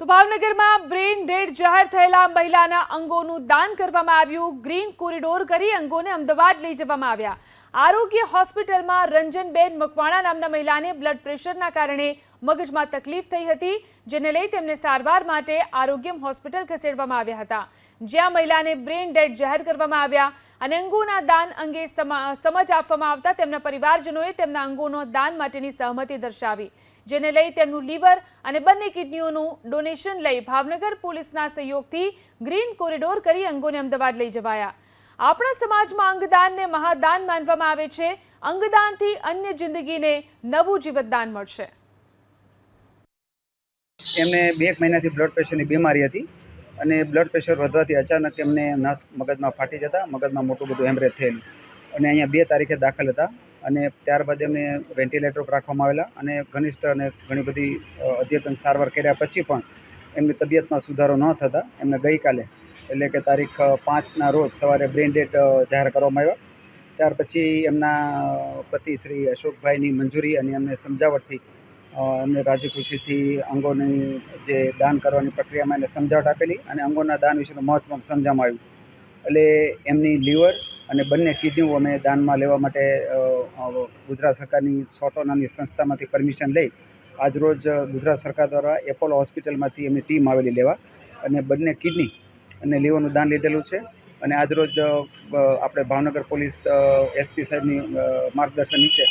તો ભાવનગરમાં brain dead જાહેર થયેલા મહિલાના અંગોનું દાન કરવામાં આવ્યું. ગ્રીન કોરિડોર કરી અંગોને અમદાવાદ લઈ જવામાં આવ્યા. આરોગ્ય હોસ્પિટલમાં રંજનબેન મકવાણા નામના મહિલાને બ્લડ પ્રેશરના કારણે મગજમાં તકલીફ થઈ હતી, જેને લઈ તેમને સારવાર માટે આરોગ્યમ હોસ્પિટલ ખસેડવામાં આવ્યા હતા. જ્યાં મહિલાને બ્રેન ડેડ જાહેર કરવામાં આવ્યા અને અંગોના દાન અંગે સમા- સમજ આપવામાં આવતા તેમના પરિવારજનોએ તેમના અંગોનો દાન માટેની સહમતિ દર્શાવી, જેને લઈ તેમનું લીવર અને બંને કિડનીઓનું ડોનેશન લઈ ભાવનગર પોલીસના સહયોગથી ગ્રીન કોરિડોર કરી અંગોને અમદાવાદ લઈ જવાયા. આપણા સમાજમાં અંગદાનને મહાદાન માનવામાં આવે છે. અંગદાનથી અન્ય જિંદગીને નવું જીવતદાન મળશે. એમને બે એક મહિનાથી બ્લડ પ્રેશરની બીમારી હતી અને બ્લડ પ્રેશર વધવાથી અચાનક એમને નસ મગજમાં ફાટી જતા, મગજમાં મોટું બધું હેમરેજ થયેલું. અને અહીંયા બે તારીખે દાખલ હતા અને ત્યારબાદ એમને વેન્ટિલેટર પર રાખવામાં આવેલા અને ઘનિષ્ઠ અને ઘણી બધી અદ્યતન સારવાર કર્યા પછી પણ એમની તબિયતમાં સુધારો ન થતાં એમને ગઈકાલે એટલે કે તારીખ પાંચના રોજ સવારે બ્રેન ડેટ જાહેર કરવામાં આવ્યો. ત્યાર પછી એમના પતિ શ્રી અશોકભાઈની મંજૂરી અને એમને સમજાવટથી એમને રાજી ખુશીથી અંગોની જે દાન કરવાની પ્રક્રિયામાં એને સમજાવટ આપેલી અને અંગોના દાન વિશેનું મહત્ત્વ સમજાવવામાં આવ્યું. એટલે એમની લીવર અને બંને કિડનીઓ અમે દાનમાં લેવા માટે ગુજરાત સરકારની સોટોનાની સંસ્થામાંથી પરમિશન લઈ આજરોજ ગુજરાત સરકાર દ્વારા એપોલો હોસ્પિટલમાંથી એમની ટીમ આવેલી લેવા અને બંને કિડની અને લીઓનું દાન લીધેલું છે. અને આજરોજ આપણે ભાવનગર પોલીસ એસપી સાહેબની માર્ગદર્શન નીચે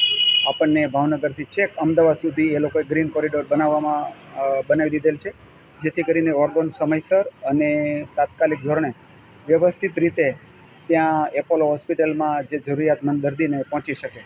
આપણને ભાવનગરથી છેક અમદાવાદ સુધી એ લોકોએ ગ્રીન કોરિડોર બનાવવામાં બનાવી દીધેલ છે. જેથી કરીને ઓર્ગન સમયસર અને તાત્કાલિક ધોરણે વ્યવસ્થિત રીતે ત્યાં એપોલો હોસ્પિટલમાં જે જરૂરિયાતમંદ દર્દીને પહોંચી શકે.